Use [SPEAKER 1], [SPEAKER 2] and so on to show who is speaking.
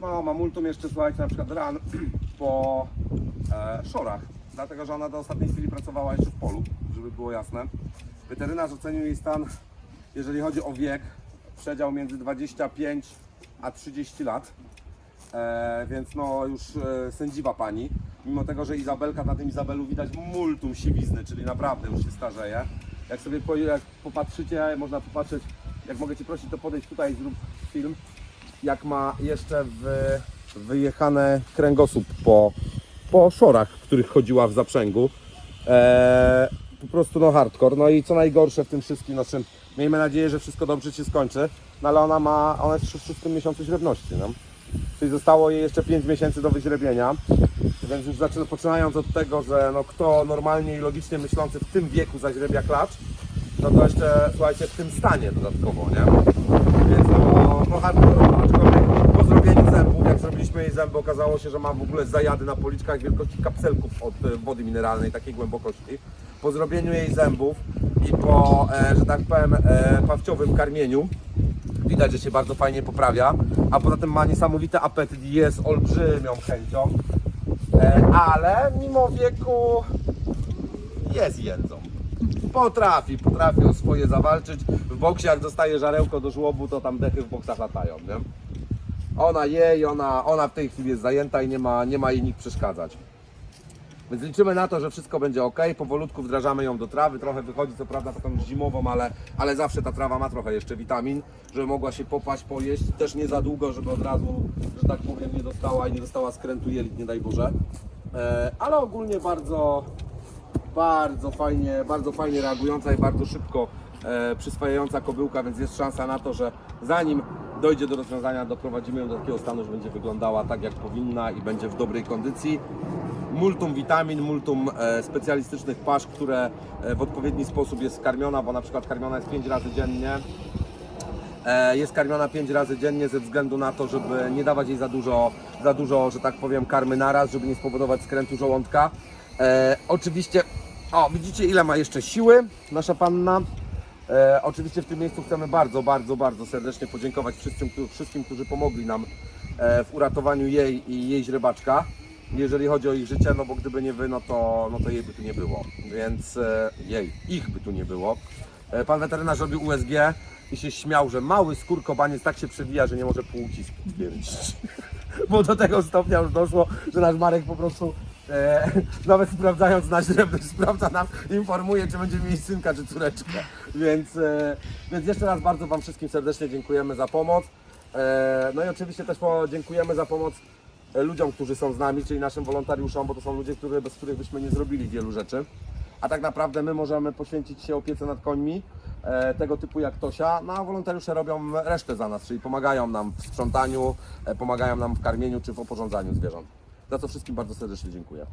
[SPEAKER 1] No, ma multum jeszcze, słuchajcie, na przykład ran po e, szorach, dlatego że ona do ostatniej chwili pracowała jeszcze w polu, żeby było jasne. Weterynarz ocenił jej stan, jeżeli chodzi o wiek, przedział między 25 a 30 lat. E, więc no już e, sędziwa pani. Mimo tego, że Izabelka na tym Izabelu widać multum siwizny, czyli naprawdę już się starzeje. Jak sobie po, jak popatrzycie, można popatrzeć, jak mogę Cię prosić, to podejść tutaj i zrób film, jak ma jeszcze w, wyjechane kręgosłup po, po szorach, których chodziła w zaprzęgu. E, po prostu no hardcore. No i co najgorsze w tym wszystkim, no czym miejmy nadzieję, że wszystko dobrze się skończy, no ale ona ma, ona jest w szóstym miesiącu średności, no. Czyli zostało jej jeszcze 5 miesięcy do wyźrebienia, więc już zaczyna, poczynając od tego, że no kto normalnie i logicznie myślący w tym wieku zaźrebia klacz, no to jeszcze, słuchajcie, w tym stanie dodatkowo, nie? Więc no, no hardcore, aczkolwiek po zrobieniu zębów, jak zrobiliśmy jej zęby, okazało się, że ma w ogóle zajady na policzkach wielkości kapselków od e, wody mineralnej, takiej głębokości. Po zrobieniu jej zębów i po, e, że tak powiem, e, pawciowym karmieniu, widać, że się bardzo fajnie poprawia, a poza tym ma niesamowity apetyt i jest olbrzymią chęcią, e, ale mimo wieku jest jędzą. Potrafi, potrafi o swoje zawalczyć. W boksie jak dostaje żarełko do żłobu, to tam dechy w boksach latają, nie? Ona jej, ona, ona w tej chwili jest zajęta i nie ma, nie ma jej nikt przeszkadzać. Więc liczymy na to, że wszystko będzie ok. Powolutku wdrażamy ją do trawy. Trochę wychodzi, co prawda, taką zimową, ale, ale zawsze ta trawa ma trochę jeszcze witamin, żeby mogła się popaść, pojeść. Też nie za długo, żeby od razu, że tak powiem, nie dostała i nie dostała skrętu jelit, nie daj Boże. E, ale ogólnie bardzo, bardzo fajnie, bardzo fajnie reagująca i bardzo szybko e, przyswajająca kobyłka, więc jest szansa na to, że zanim dojdzie do rozwiązania, doprowadzimy ją do takiego stanu, że będzie wyglądała tak jak powinna i będzie w dobrej kondycji. Multum witamin, multum e, specjalistycznych pasz, które e, w odpowiedni sposób jest karmiona, bo na przykład karmiona jest 5 razy dziennie. E, jest karmiona 5 razy dziennie ze względu na to, żeby nie dawać jej za dużo, za dużo, że tak powiem, karmy naraz, żeby nie spowodować skrętu żołądka. Oczywiście, o widzicie ile ma jeszcze siły nasza panna. E, oczywiście w tym miejscu chcemy bardzo, bardzo, bardzo serdecznie podziękować wszystkim, którzy, wszystkim, którzy pomogli nam e, w uratowaniu jej i jej źrebaczka. Jeżeli chodzi o ich życie, no bo gdyby nie wy, no to, no to jej by tu nie było. Więc e, jej, ich by tu nie było. E, pan weterynarz robił USG i się śmiał, że mały skórkobaniec tak się przewija, że nie może pół ucisku stwierdzić. Bo do tego stopnia już doszło, że nasz Marek po prostu e, nawet sprawdzając nasz rewers, sprawdza nam, informuje, czy będziemy mieli synka, czy córeczkę. Więc, e, więc jeszcze raz bardzo Wam wszystkim serdecznie dziękujemy za pomoc. E, no i oczywiście też dziękujemy za pomoc ludziom, którzy są z nami, czyli naszym wolontariuszom, bo to są ludzie, którzy, bez których byśmy nie zrobili wielu rzeczy. A tak naprawdę my możemy poświęcić się opiece nad końmi, tego typu jak Tosia, no a wolontariusze robią resztę za nas, czyli pomagają nam w sprzątaniu, pomagają nam w karmieniu czy w oporządzaniu zwierząt. Za co wszystkim bardzo serdecznie dziękuję.